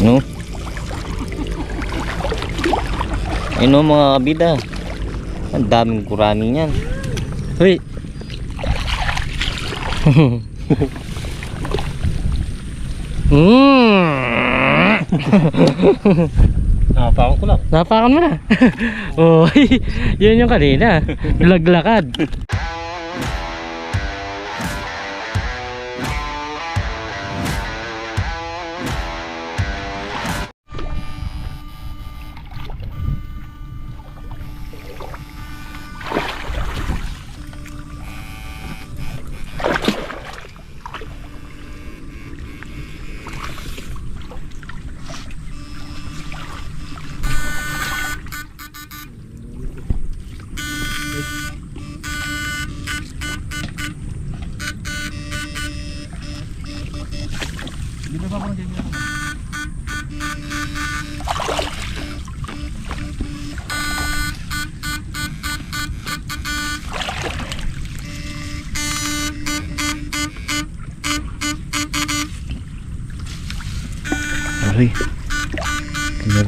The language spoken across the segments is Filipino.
No? Ano mga kabida? Ang daming kurami niyan. Hoy! Hmm. Nakapakan ko lang. Napakan mo na. oh, yun yung kanina. Laglakad.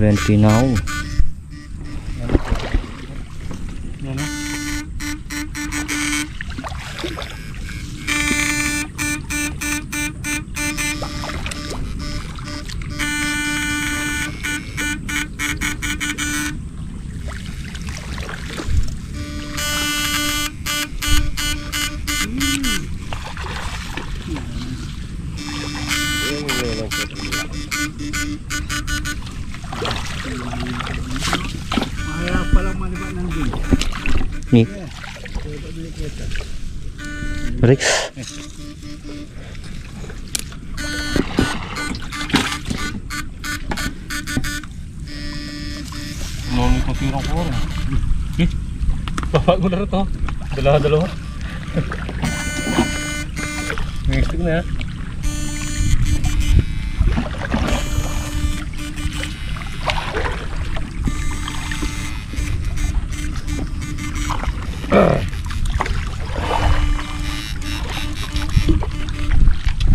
20 now. Ni. Aray. Nomi ko tirang ko rin. Eh, baba ko na rin to. Dalawa-dalawa. Mixing na ya.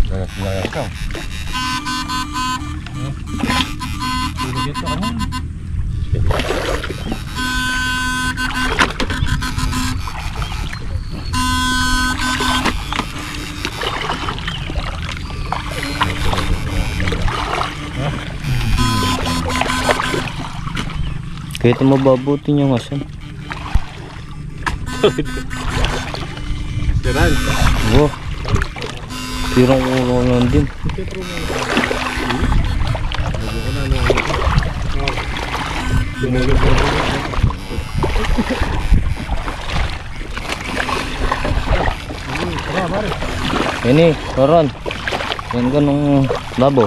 Layak layak ka. Tulog ito ano? Kahit mababuti niyang asan. Siran. Wow. Tirang ulo lang din. Ini, koron. Yan ka nung labo.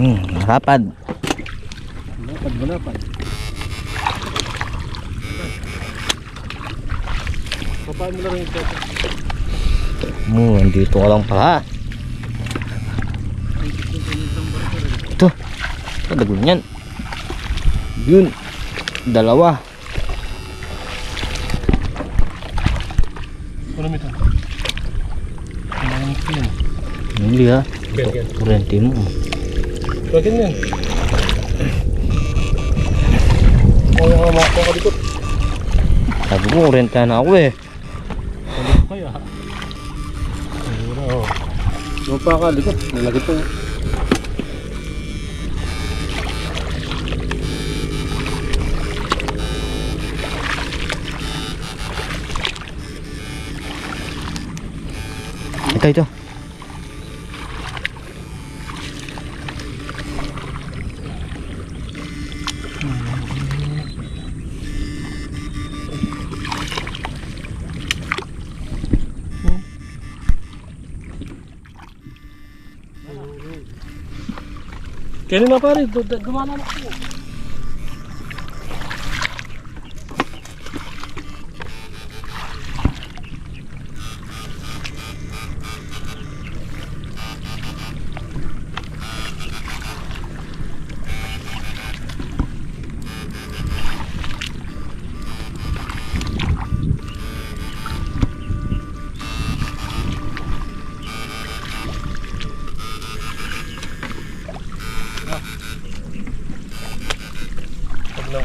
Na po. Mm, rapad. Lapad mo na rin ito. Mo, andito ka lang pala. Ito. Ito, dagon yan. Yun. Dalawa. Ano ito? Ano mo ito? Hindi ha. Gan, gan. Kurente mo. Bakit yan? Oo, yung mga mga kalikot. Sabi ko, kurente na ako eh. Kalikot kaya. Na, oh. Yung pa kalikot, nalagit po. Ito, ito. Kaya na pare, du- du- dumana na ako.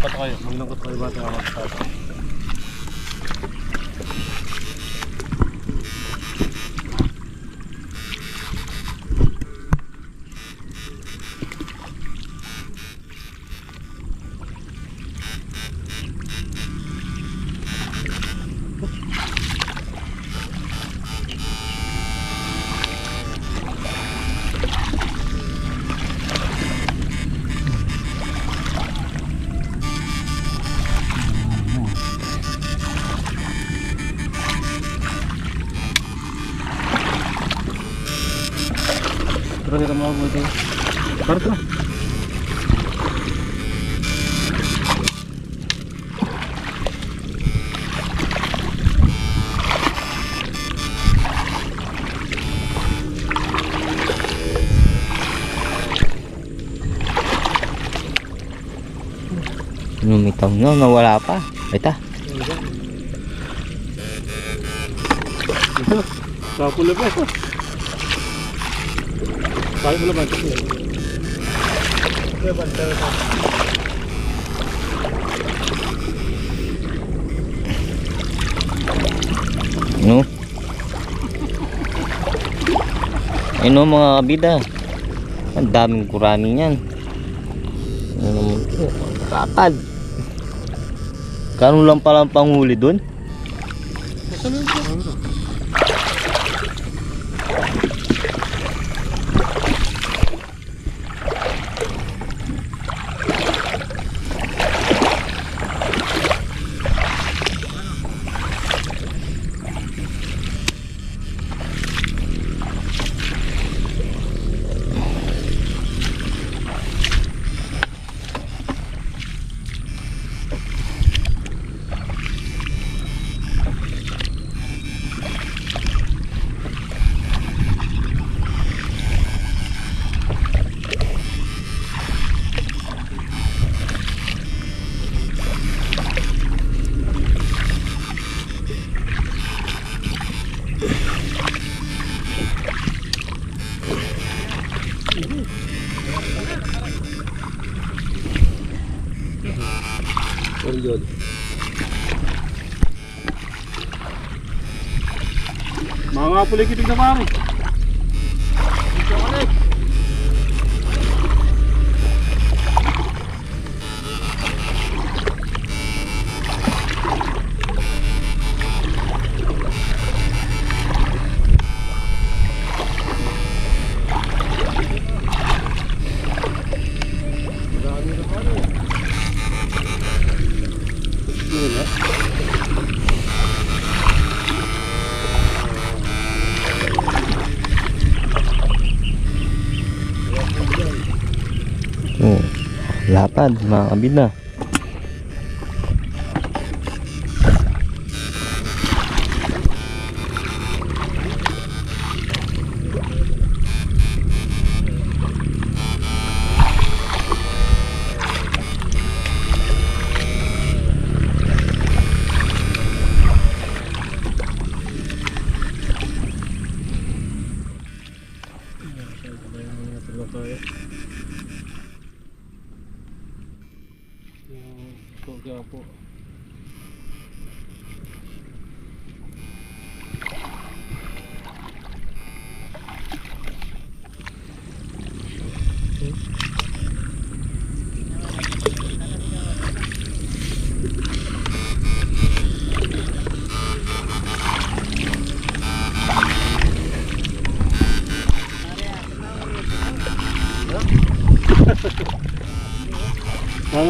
Maglangkat kayo, maglangkat kayo ba tayo magkata? Tara tara. Lumitaw no, nawala pa. Ito. Sapo na ba? Naman ito? Kaya ba, tara tara. No? Ayun o mga kabida. Ang daming kurami niyan. Ano naman po? Kapad. Kano lang pala ang panghuli? Saan yun yun? Mga pulikitig na pare. Lapad mga kabida.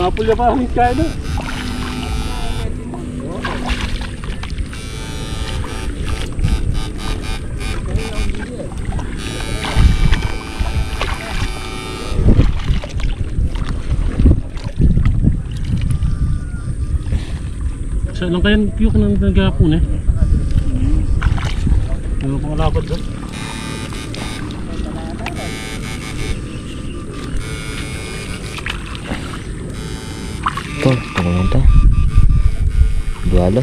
Mapulya pa ang kaya na. Sa lang kaya yung nang nagkakapon eh. Ano pang lapad doon? Dualo.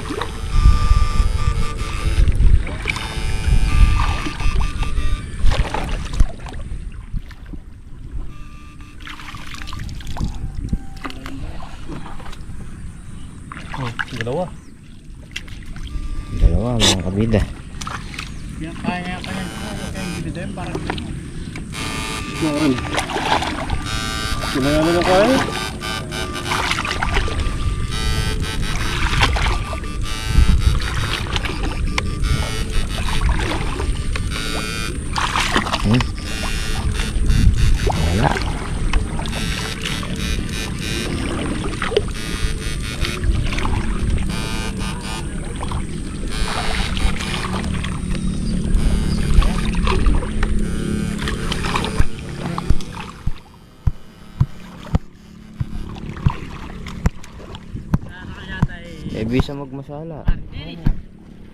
Oh, dalawa. Dalawa mga kabida. Kaya kaya kaya kaya parang. Kailangan na kaya? Bisa magmasala.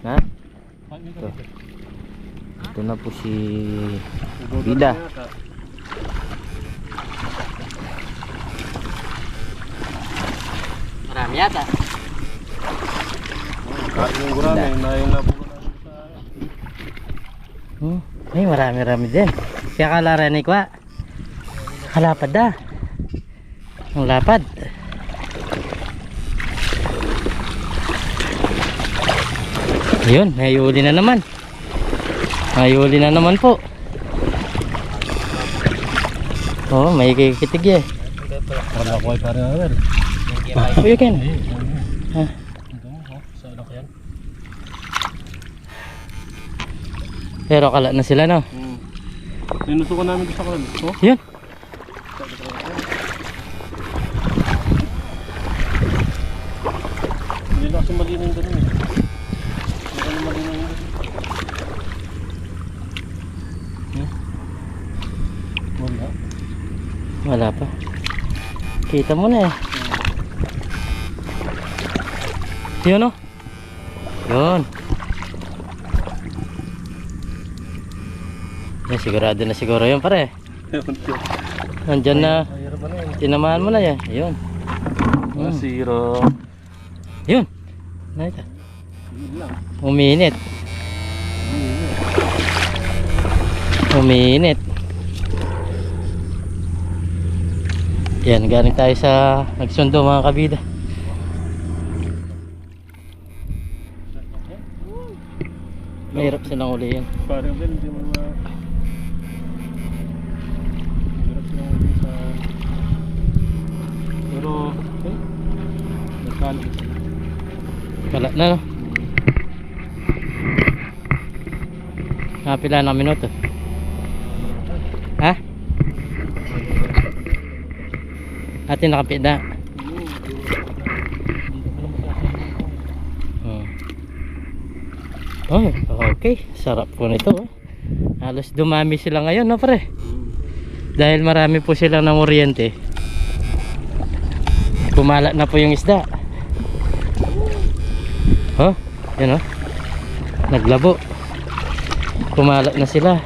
Ha? Ito. Ito na po si Bida. Marami yata. Yung gurami, na yung namin sa... Hmm. Ay, marami-rami din. Kaya kalara ni Kwa. Kalapad da. Ang lapad. Ayun, may huli na naman. May huli na naman po. Oh, may kikitig eh. Wala ko ay parang awal. Uy, Ken. Ha? Pero kala na sila no. Hmm. Sinusukan namin sa kalan. Oh? Yun. Hindi na kasi malinaw yung ganun eh. Hindi ka na malinaw yung ganun. Hmm? Wala. Wala pa. Kita mo na eh. Yun o. Yun. Yan, sigurado na siguro yun pare. Nandyan na. Eh. Tinamaan mo na yan. Yun. Hmm. Zero. Yun. Nakita. Uminit. Uminit. Yan, galing tayo sa nagsundo mga kabida. Mahirap silang ulihin. Parang din, hindi mo ma... Mahirap silang ulit sa... Pero, eh, nagkano. Wala na no? Napila na minuto. Ha? Atin nakapit na. Hmm. Oh, okay. Sarap po nito. oh. Halos dumami sila ngayon, no pre? Dahil marami po silang ng oriente. Pumala na po yung isda. Oh, yan oh. Naglabo. Pumalat na sila.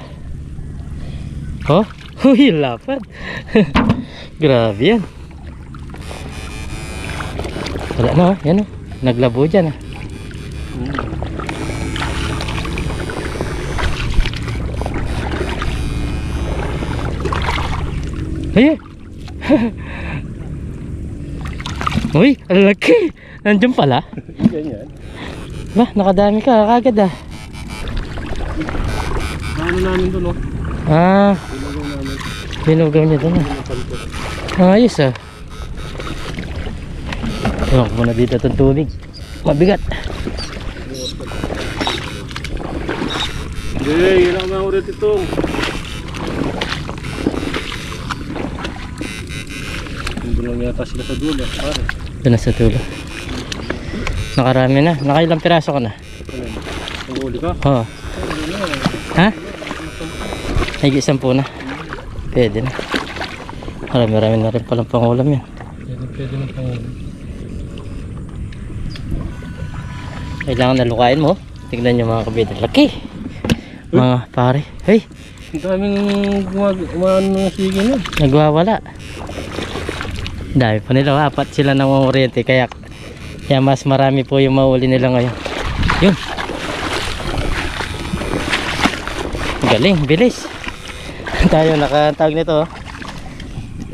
Oh, huy, lapad. Grabe yan. Wala na oh, yan oh. Naglabo dyan ah. Ayun. Uy, ang laki. Nandiyan pala. Ganyan. Ba, nakadami ka kagad ah. Ano namin doon, oh. Ah, binugaw niya doon ah. Ayos ah. Ko muna dito itong tubig. Mabigat. Hindi, yun lang mga ulit ito. Yung lang yata sila sa dulo. Pare. Doon na sa tulo. Nakarami na. Nakailang piraso ka na? Ang huli ka? Oo. Ha? Higit sampu na. Pwede na. Marami-rami na rin palang pangulam yan. Pwede, pwede na pang Kailangan nalukain mo. Tignan nyo mga kabida. Laki! Mga pare. Hey! Ang daming gumag... Umano ng sige na. Nagwawala. Dami pa nila. Apat sila ng oriente. Kaya, kaya mas marami po yung mauli nila ngayon. Yun. Galing. Bilis. tayo nakatawag nito. oh.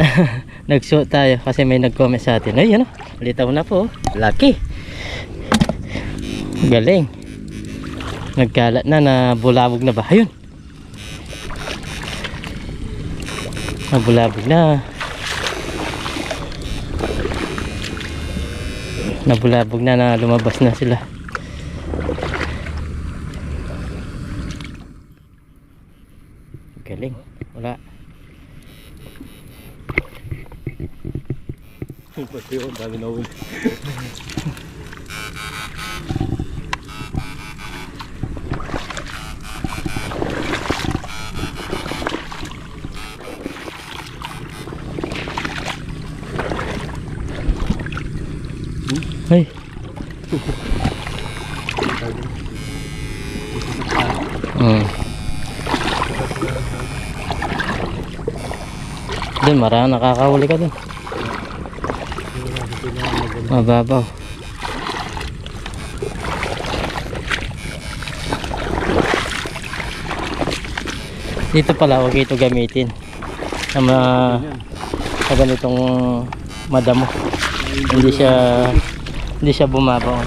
Nag-shoot tayo kasi may nag-comment sa atin. Ay, ano? Litaw na po. oh. Galing. Nagkalat na na bulabog na ba? Ayun. Nabulabog na. Nabulabog na na lumabas na sila. Galing. Wala. Pati yun, dami na huli. Ay. Hmm. Doon, marami nakakahuli ka doon. Mababaw. Dito pala, huwag ito gamitin. Sa mga sa ganitong madamo. Hindi siya hindi siya bumabaw.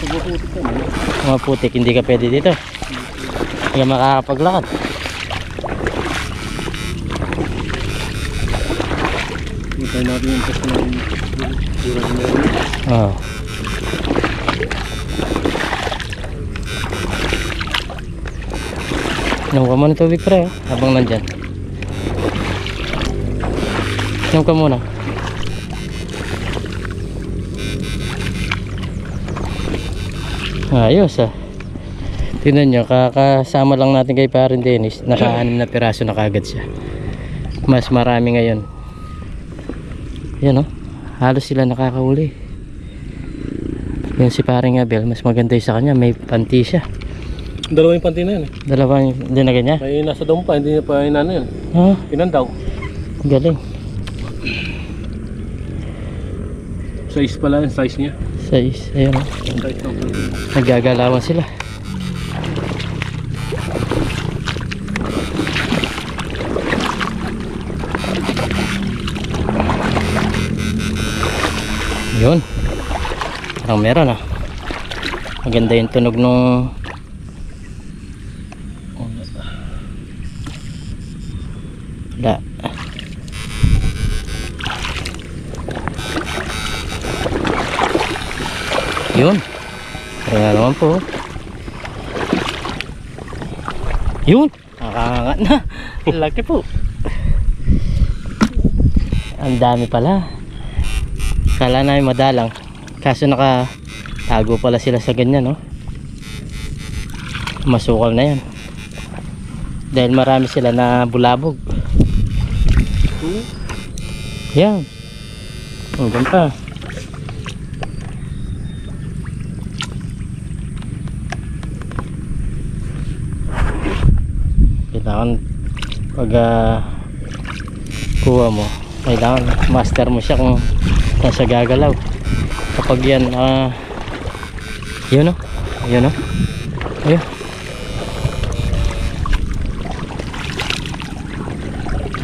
Pagkakuti ka na. Hindi ka pwede dito. Hindi ka makakapaglakad. Hintay natin yung test ng dura na meron. Oo. Inom ka muna tubig pre, habang nandyan. Inom muna. Ayos ah. Tingnan nyo, kakasama lang natin kay Parin Dennis. Naka-anim na piraso na kagad siya. Mas marami ngayon. Yan oh. Halos sila nakakahuli. Yung si Paring Abel, mas maganda sa kanya. May panty siya. Dalawa yung panty na yan eh. Dalawa yung dinagan niya. May nasa damo pa, hindi niya pa inano yun. Oh, Pinandaw. galing. Size pala yung size niya. Size, ayun. Naggagalawan sila. Yun. Parang meron ah. Maganda yung tunog nung Laki po. Ang dami pala. Kala namin madalang. Kaso naka tago pala sila sa ganyan, no? Masukal na yan. Dahil marami sila na bulabog. Yan. Hanggang pa. kailangan pag ah, kuha mo kailangan master mo siya kung nasa gagalaw. Kapag yan ah yun o yun o ayun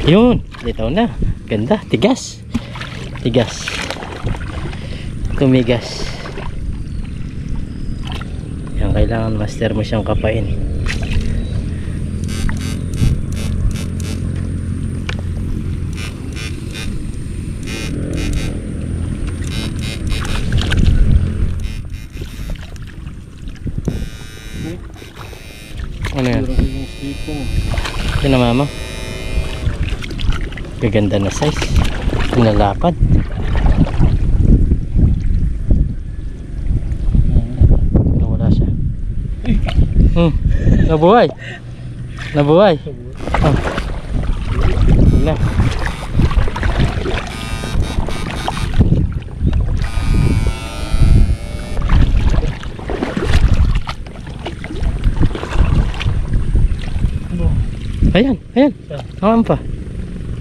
yun. Litaw na. Ganda. Tigas. Tigas. Tumigas. Yan kailangan master mo siyang kapain Ito na mama. Gaganda na size. Pinalapad. Hmm, nawala siya. Hmm. Nabuhay. Nabuhay. Oh. Ayan, ayan. Awan pa.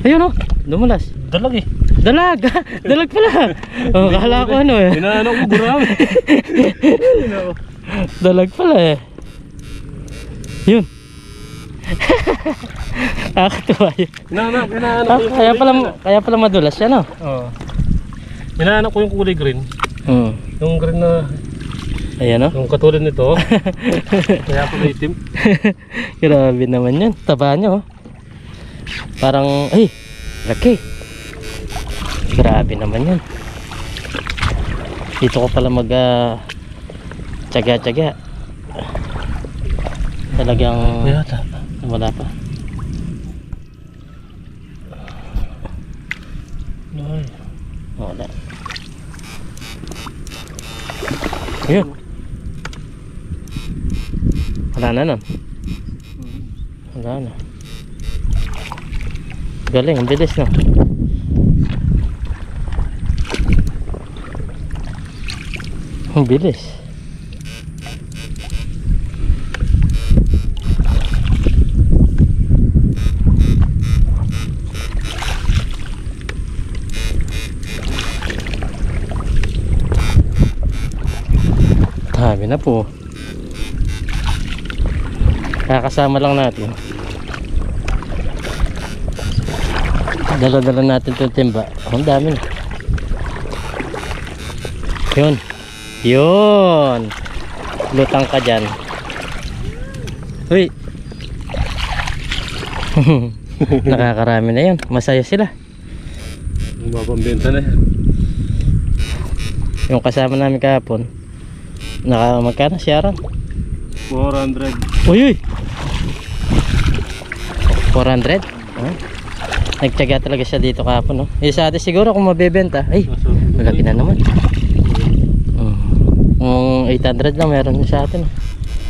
Ayun oh, dumulas. Dalag eh. Dalag! Dalag pala! Oh, kala ko ano eh. Inaano ko burami. Dalag pala eh. Yun. Nakakatuwa yun. Inaano, inaano Ah, kaya pala, kaya pala madulas yan oh. Oo. Inaano ko yung kulay green. Hmm. Yung green na, Ayan oh. yung katulad nito. kaya pala itim. Grabe naman yan. Taba niya oh. Parang, ay, laki. Grabe naman yan. Dito ko pala mag ah, tsaga-tsaga. Talagang Yata. wala pa. Ay. Wala. Ayun. Wala na nun. Wala na. Galing, ang bilis no. Ang bilis. Dami na po. Kakasama lang natin. Dala-dala natin itong timba. Ang dami na. Yun. Yun. Lutang ka dyan. Uy. Nakakarami na yun. Masaya sila. Ang babambenta na yan. Yung kasama namin kahapon. Naka magkano si Aaron? 400. Uy, uy. 400? Oh. Nagtyaga talaga siya dito kahapon, no? Eh, sa atin siguro kung mabebenta. Ay, malaki na naman. Mm. Kung 800 lang meron sa atin.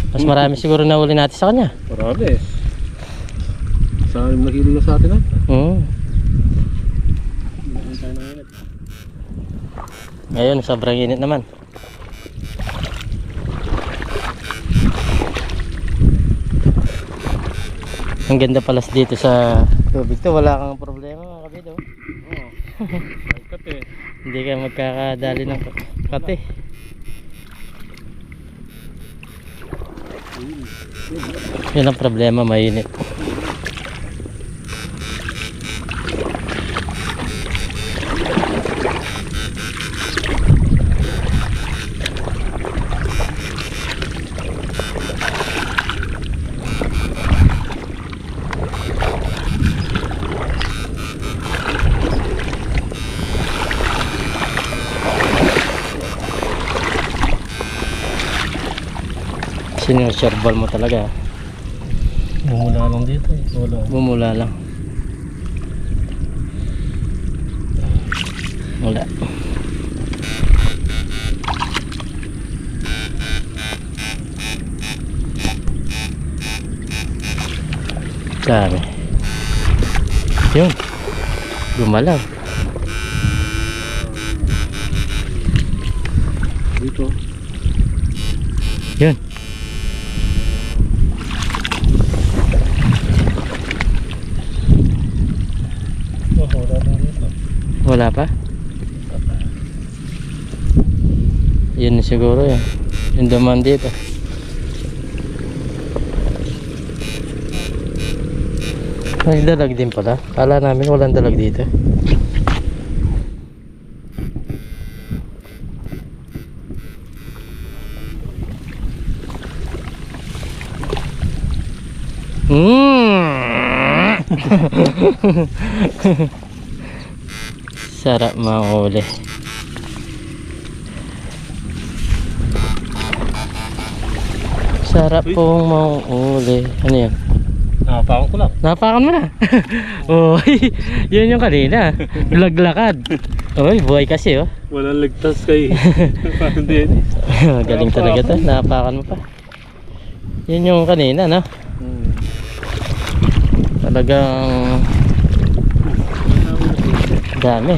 Mas marami siguro na uli natin sa kanya. Marami eh. Sa anim na kilo na sa atin ah. Mm. Ngayon, sobrang init naman. Ang ganda palas dito sa tubig to. Wala kang problema mga kabid. Oh. Kape. Hindi ka magkakadali ng ka- kate. Yun ang problema, mainit. Sinusurbal mo talaga. Bumula lang dito eh. Wala. Bumula lang. Wala. Dami. Yun. Gumalaw. Dito. Yun. Oh, wala lang dito. Wala pa? Yun siguro yun. Yung duman dito. May dalag din pala. Kala namin walang dalag dito. Mm. Sarap mahuli. Sarap Uy. pong mahuli. Ano yan? Nakapakan ko lang. Napakan mo na. Uy, yun yung kanina. Laglakad. Uy, buhay kasi oh. Walang ligtas kay. Galing talaga to. Napakan mo pa. Yun yung kanina, no? Hmm. Talagang dami.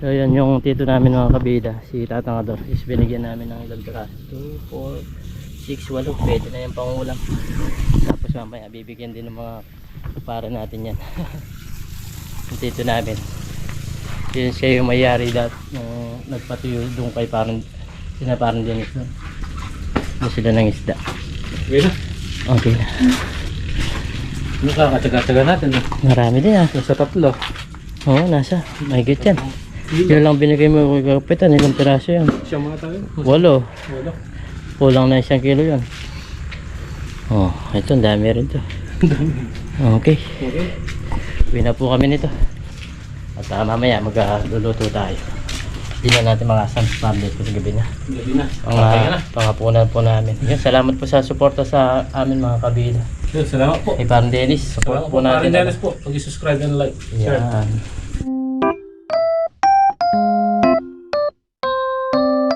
So yan yung tito namin mga kabida, si Tatangador. Is binigyan namin ng ilang piraso. 2, 4, 6, 8. Pwede na yung pangulam. Tapos mamaya bibigyan din ng mga para natin yan. yung tito namin. Yun siya yung mayari dat nung nagpatuyo doon kay parang sina parang Dennis doon. Doon sila ng isda. Okay na. Okay na. Nakakataga-taga natin. eh. Marami din ah. Nasa tatlo. Oo, nasa. Mahigit yan. Yun lang binigay mo kay Kapitan. Ilang piraso yan? Siya mga tayo. Walo. Wala. Kulang na isang kilo yan. Oh, ito. Ang dami rin to. Okay. Okay. Uwi na po kami nito. At ah, mamaya magluluto tayo. Hindi na natin mga Sam's Public kasi gabi na. Gabi na. Ang Okay uh, na. pangapunan po namin. Yan, salamat po sa suporta sa amin mga kabila. Yun, salamat po. Kay Parang Dennis, support Salamat po natin. Parin Dennis po. Pag-subscribe and like. Share. Yan.